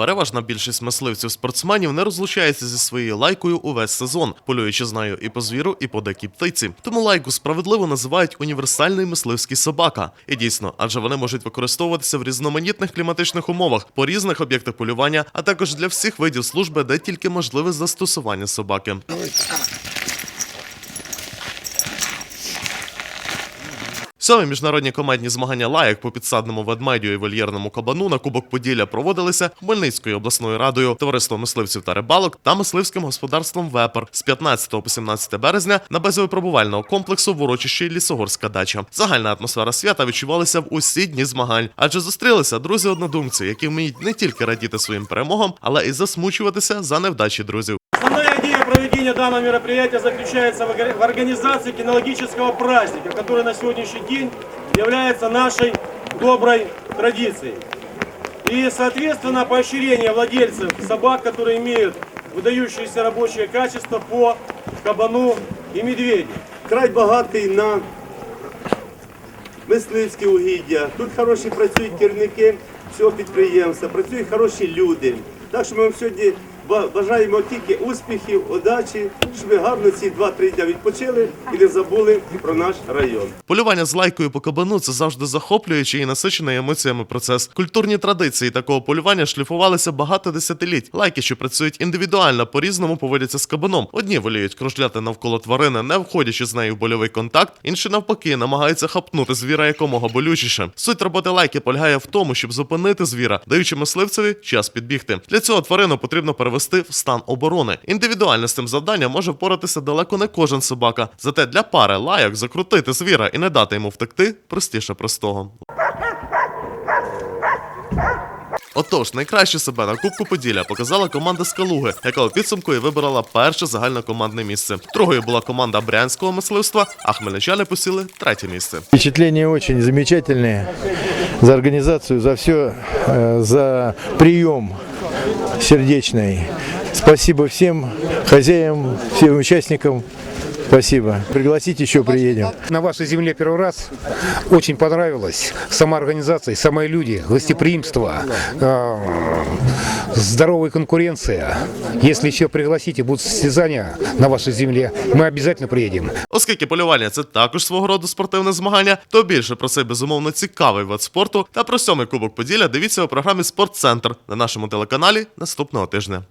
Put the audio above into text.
Переважна більшість мисливців-спортсменів не розлучається зі своєю лайкою увесь сезон, полюючи з нею і по звіру, і по дикій птиці. Тому лайку справедливо називають універсальний мисливський собака. І дійсно, адже вони можуть використовуватися в різноманітних кліматичних умовах, по різних об'єктах полювання, а також для всіх видів служби, де тільки можливе застосування собаки. Сьомі міжнародні командні змагання лаяк по підсадному ведмедю і вольєрному кабану на Кубок Поділля проводилися Хмельницькою обласною радою, товариством мисливців та рибалок та мисливським господарством Вепер з 15 по 17 березня на базі випробувального комплексу в урочищі Лісогорська дача. Загальна атмосфера свята відчувалася в усі дні змагань, адже зустрілися друзі-однодумці, які вміють не тільки радіти своїм перемогам, але і засмучуватися за невдачі друзів. Основная идея проведения данного мероприятия заключается в орга- в организации кинологического праздника, который на сегодняшний день является нашей доброй традицией. И, соответственно, поощрение владельцев собак, которые имеют выдающиеся рабочие качества по кабану и медведю. Край багатий на мисливські угіддя. Тут хороші працюють керівники цього підприємства, працюють хороші люди. Так що ми вам сьогодні ба- бажаємо тільки успіхів, удачі, щоб ви гарно ці 2-3 дня відпочили і не забули про наш район. Полювання з лайкою по кабану це завжди захоплюючий і насичений емоціями процес. Культурні традиції такого полювання шліфувалися багато десятиліть. Лайки, що працюють індивідуально, по-різному поводяться з кабаном. Одні воліють кружляти навколо тварини, не входячи з нею в больовий контакт, інші навпаки намагаються хапнути звіра якомога болючіше. Суть роботи лайки полягає в тому, щоб зупинити звіра, даючи мисливцеві час підбігти. Для цього тварину потрібно перевести в стан оборони. Індивідуально з цим завданням може впоратися далеко не кожен собака. Зате для пари лайок закрутити звіра і не дати йому втекти простіше простого. Отож, найкраще себе на Кубку Поділля показала команда з Калуги, яка у підсумку і вибрала перше загальнокомандне місце. Другою була команда брянського мисливства, а хмельничани посіли третє місце. Впечатления очень замечательные за организацию, за все, э, за прием сердечный. Спасибо всем хозяям, всем участникам. Спасибо. Пригласите еще приедем. На вашей земле первый раз. Очень понравилось. Сама организация, самые люди, гостеприимство, э, здоровая конкуренция. Если еще пригласите, будут состязания на вашей земле, мы обязательно приедем. Оскільки полювання це також свого роду спортивне змагання, то більше про цей безумовно цікавий вид спорту та про сьомий кубок Поділля дивіться у програмі Спортцентр на нашому телеканалі наступного тижня.